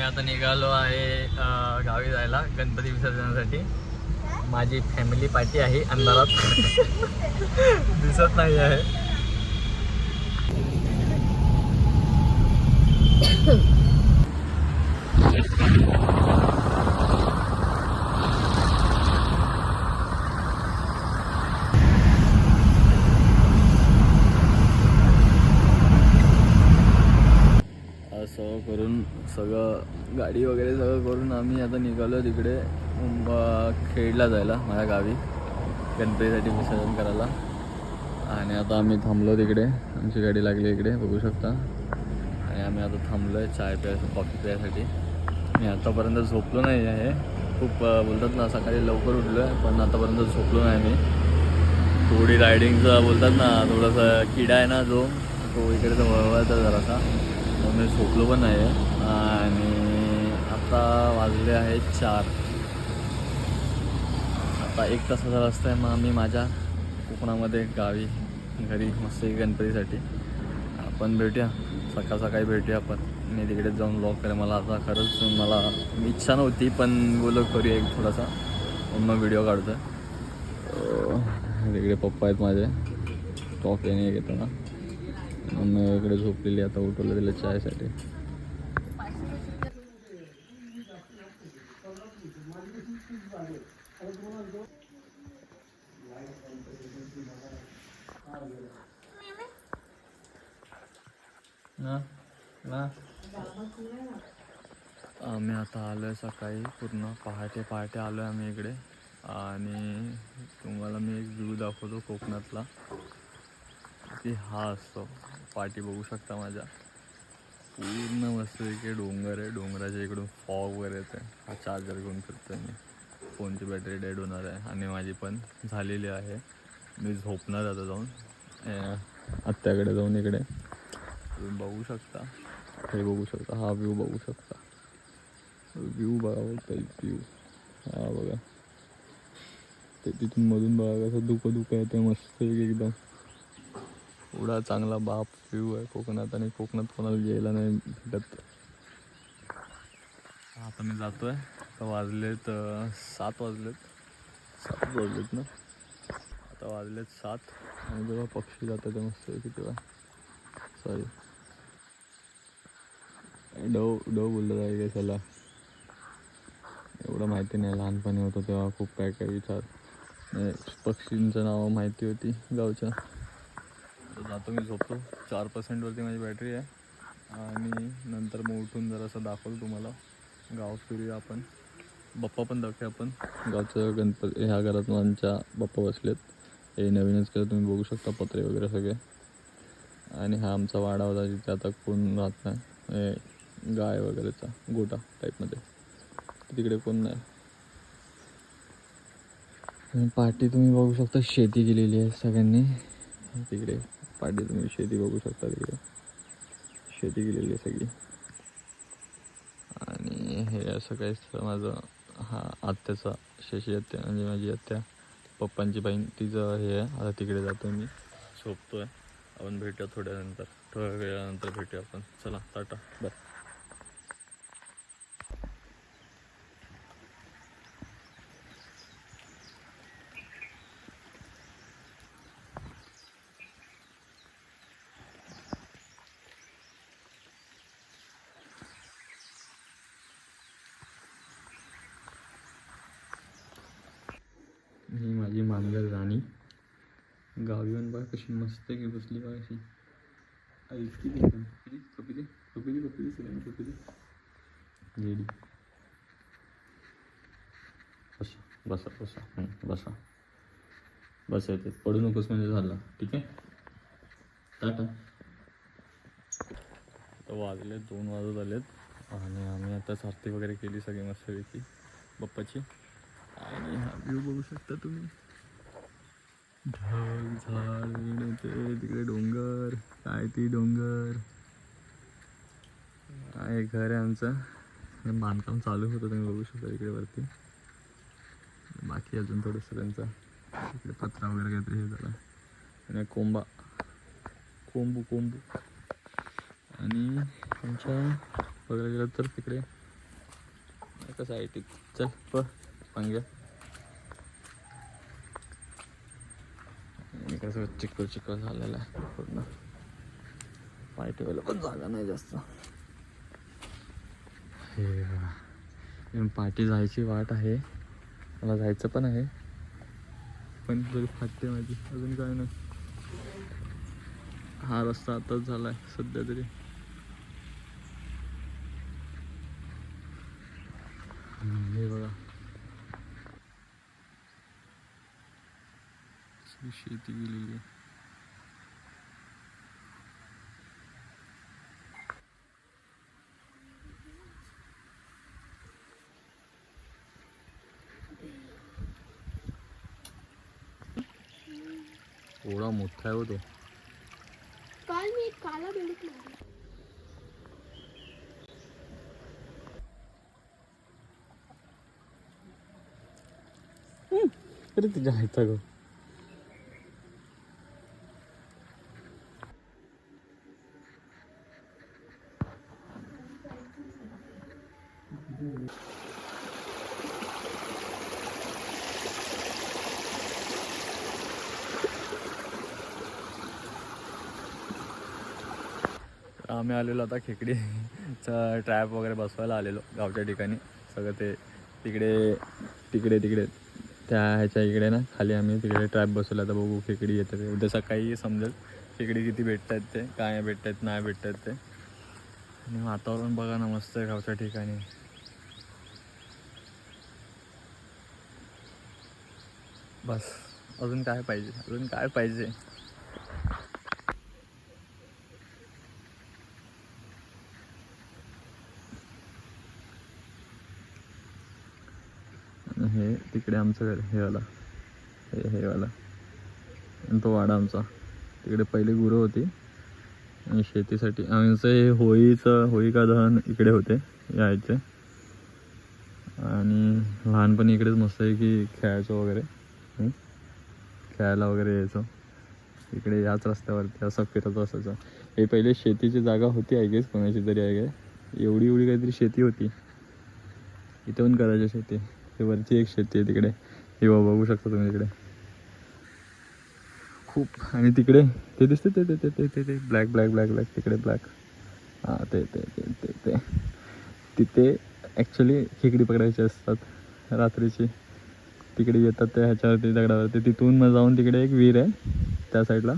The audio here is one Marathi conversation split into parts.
आम्ही आता निघालो आहे गावी जायला गणपती विसर्जनासाठी. माझी फॅमिली पार्टी आहे अंधारात. दिसत नाही आहे असं करून सगळं गाडी वगैरे सगळं करून आम्ही आता निघालो तिकडे खेडला जायला माझ्या गावी गणपतीसाठी विसर्जन करायला. आणि आता आम्ही थांबलो तिकडे आमची गाडी लागली इकडे बघू शकता. आणि आम्ही आता थांबलो आहे चाय प्यायचं कॉफी प्यायसाठी. मी आतापर्यंत झोपलो नाही आहे. खूप बोलतात ना सकाळी लवकर उठलो आहे पण आतापर्यंत झोपलो नाही मी. थोडी रायडिंगचं बोलतात ना थोडासा किडा आहे ना जो तो इकडे तर वळवायचा जरासा. मग मी झोपलो पण नाही आहे आणि आता वाजले आहेत चार. आता एक तासाचा रस्ता आहे मग आम्ही माझ्या कोकणामध्ये गावी घरी मस्त गणपतीसाठी. आपण भेटूया. सकाळ सकाळी भेटूया आपण. मी तिकडे जाऊन ब्लॉग करेन. मला आता खरंच मला इच्छा नव्हती पण बोलो करूया एक थोडासा. मग मग व्हिडिओ काढतो तिकडे पप्पा आहेत माझे. टॉक येणे घेताना मम्मी इकडे झोपलेली आता उठवलं तिला चायसाठी आम्ही आता आलो आहे सकाळी पूर्ण पहाटे पहाटे आलो आहे आम्ही इकडे. आणि तुम्हाला मी एक व्ह्यू दाखवतो कोकणातला. की हा असतो. पाठी बघू शकता माझ्या. पूर्ण मस्त इकडे डोंगर आहे. डोंगराच्या इकडून फॉग वगैरे येते. हा चार्जर घेऊन फिरतो मी. फोनची बॅटरी डेड होणार आहे. आणि माझी पण झालेली आहे. मी झोपणार आता जाऊन. आत्याकडे जाऊन इकडे. तुम्ही बघू शकता. हे बघू शकता. हा व्ह्यू बघू शकता. व्ह्यू बघा बोलता व्ह्यू हा बघा. ते तिथून मधून बघा कसं धुकं धुकं ते मस्त एक एकदम. एवढा चांगला बाप व्ह्यू आहे. कोकणात आणि कोकणात कोणाला गेला नाही भेटत. आता मी जातोय. आता वाजलेत सात वाजलेत. सात वाजलेत ना? आता वाजलेत सात. आणि जेव्हा पक्षी जातात ते मस्त आहे वेळा सॉरी डव डव बोललं आहे त्याला एवढं माहिती नाही लहानपणी होतं तेव्हा खूप काय काय विचार. पक्षींचं नावं माहिती होती गावच्या. जातो मी झोपतो. चार पर्सेंटवरती माझी बॅटरी आहे. आणि नंतर मग उठून जरासं दाखवलं तुम्हाला. गाव फिरूया आपण. बाप्पा पण दाखवूया आपण. गावचं गणपती ह्या घरात आमच्या बाप्पा बसलेत. हे नवीनच केलं तुम्ही बघू शकता पत्रे वगैरे सगळे. आणि हा आमचा वाडा होता जिथे आता कोण राहत नाही. गाय वगैरेचा गोटा टाईपमध्ये तिकडे कोण नाही. आणि पाठी तुम्ही बघू शकता शेती केलेली आहे सगळ्यांनी. तिकडे पाठी तुम्ही शेती बघू शकता तिकडे. शेती केलेली आहे सगळी. आणि हे असं काहीच माझं हा आत्याचा शशी आत्या म्हणजे माझी आत्या पप्पांची बहीण तिचं हे आहे. आता तिकडे जातो मी. झोपतोय. आपण भेटूया थोड्यानंतर थोड्या वेळानंतर भेटूया आपण. चला टाटा. बाय. ही माझी मांजर राणी. गावी येऊन बघा कशी मस्त की बसली बघा अशी. आई कपिली कपिली कपिली कपिली कपी कपिली. गेली बसा बसा बसा. बसा. बसा येते. पडू नकोस म्हणजे झालं. ठीक आहे? टाटा. आता वाजले दोन वाजत आलेत. आणि आम्ही आता आरती वगैरे केली सगळी मस्तपैकी. बाप्पाची. आणि हा व्ह्यू बघू शकता तुम्ही. ढग झाड ते तिकडे डोंगर. काय ती डोंगर? काय घर आहे आमचं? बांधकाम चालू होतं तुम्ही बघू शकता इकडे वरती. बाकी अजून थोडंसं त्यांचा इकडे पत्रा वगैरे काहीतरी हे झाला. आणि कोंबा. कोंबू कोंबू. आणि तुमच्या बघायला गेलं तर तिकडे. कसं आहे टी चल प पंग्या मी कसं चिकल चिकल झालेलं आहे पूर्ण. पाय ठेवायला पण जागा नाही जास्त. हे पाठी जायची वाट आहे. मला जायचं पण आहे. पण तरी फाटते माझी. अजून काय नाही. हा रस्ता आताच झाला आहे सध्या तरी हम्म, हे बघा सगळी शेती गेलेली आहे एवढा मोठा आहे हो तो काल मी एक काला बघितला अरे तुझ्या हायचा गो आम्ही आलेलो आता खेकडीचा ट्रॅप वगैरे बसवायला आलेलो गावच्या ठिकाणी. सगळं ते तिकडे तिकडे तिकडे. त्या ह्याच्या इकडे ना खाली आम्ही तिकडे ट्रॅप बसवला. आता बघू खेकडी येतात ते उद्या सकाळी समजेल खेकडी किती भेटत आहेत ते काय भेटत आहेत नाही भेटत आहेत ते. आणि वातावरण बघा ना मस्त आहे गावच्या ठिकाणी. बस. अजून काय पाहिजे? अजून काय पाहिजे आणि इकडे आमचं घर हे वाला. हे हे वाला. आणि तो वाडा आमचा. तिकडे पहिले गुरं होती. आणि शेतीसाठी आमचं हे होळीचं होळिका दहन इकडे होते यायचे. आणि लहानपणी इकडेच मस्त आहे की खेळायचो वगैरे. खेळायला वगैरे यायचो. इकडे याच रस्त्यावरती असं फिरत असायचं हे पहिले शेतीची जागा होती आय गेस कोणाची तरी आहे काय एवढी एवढी काहीतरी शेती होती. इथे पण करायची शेती. हे वरची एक शेती आहे तिकडे. हे बघू शकता तुम्ही तिकडे. खूप. आणि तिकडे ते दिसते ते ते ते ते ते ते. ब्लॅक ब्लॅक ब्लॅक ब्लॅक तिकडे ब्लॅक हां ते ते ते ते ते. तिथे ॲक्च्युली खेकडी पकडायची असतात रात्रीची. तिकडे येतात त्या ह्याच्यावरती दगडावरती. तिथून मग जाऊन तिकडे एक विहीर आहे त्या साईडला.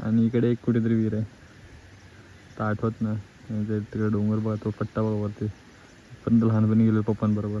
आणि इकडे एक कुठेतरी विहीर आहे. तर आठवत ना म्हणजे तिकडे डोंगर बघतो पट्टा बघा वरती. पण लहानपणी गेलो पप्पांबरोबर.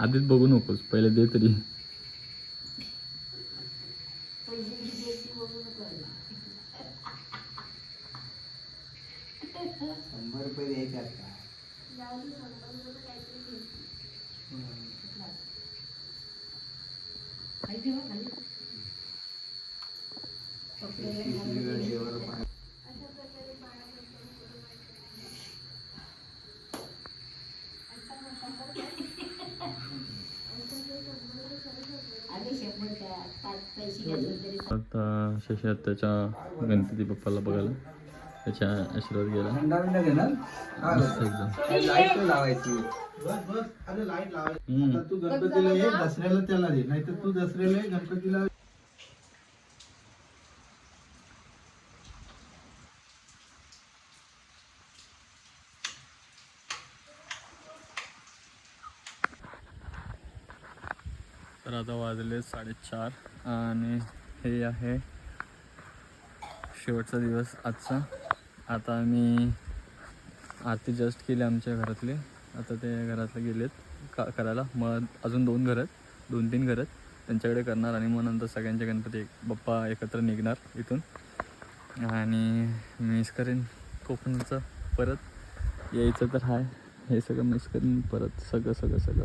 आधीच बघू नकोस पहिले दे तरी. आता त्याच्या गणपती बाप्पाला बघायला. त्याच्या आशीर्वाद गेला मस्त एकदम. तू गणपतीला ये दसऱ्याला त्याला दे नाहीतर तू दसऱ्याला गणपतीला तर आता वाजले साडेचार आणि हे आहे शेवटचा दिवस आजचा. आता आम्ही आरती जस्ट केली आमच्या घरातली. आता ते घरातले गेलेत का करायला. मग अजून दोन घरं आहेत. दोन तीन घरं आहेत. त्यांच्याकडे करणार आणि मग नंतर सगळ्यांचे गणपती एक- बाप्पा एकत्र निघणार इथून. आणि मिस करेन कोकणचं परत. यायचं तर आहे हे सगळं मिस करेन परत. सगळं सगळं सगळं.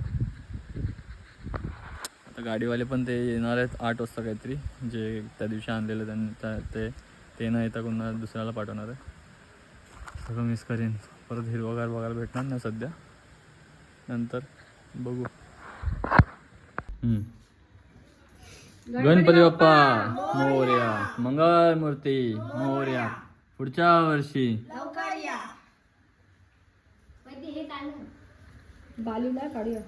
आता गाडीवाले पण ते येणार आहेत आठ वाजता काहीतरी. जे त्या दिवशी आणलेलं त्यांनी त्या- ते ते न येता कोणाला दुसऱ्याला पाठवणार आहे. सगळं मिस करेन. परत हिरवगार बघायला भेटणार ना सध्या. नंतर बघू. गणपती बाप्पा मोर्या. मंगळ मूर्ती मोर्या. पुढच्या वर्षी. हे बालूला काढूया.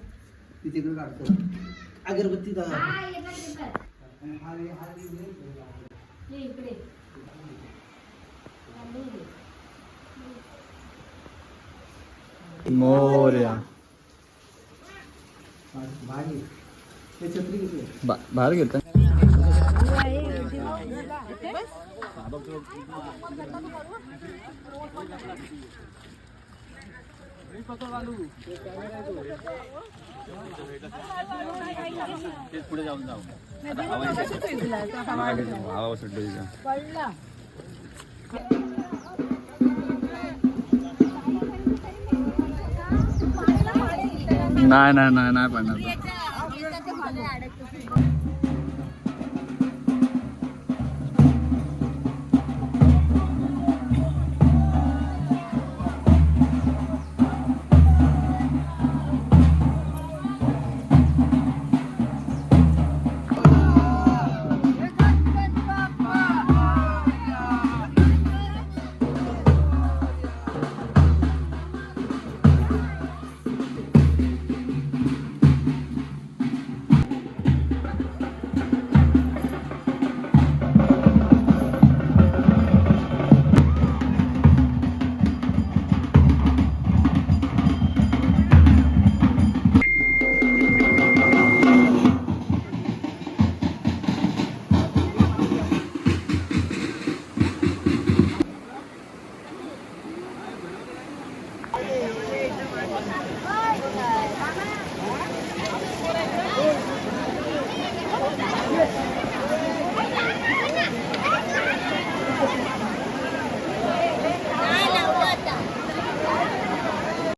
अगरबत्ती दा हा येतात येतात ये इकडे काढून घे. मोर्या. भाजी ते छत्री किती आहे? बा बाहेर नाही नाही नाही नाही पडणार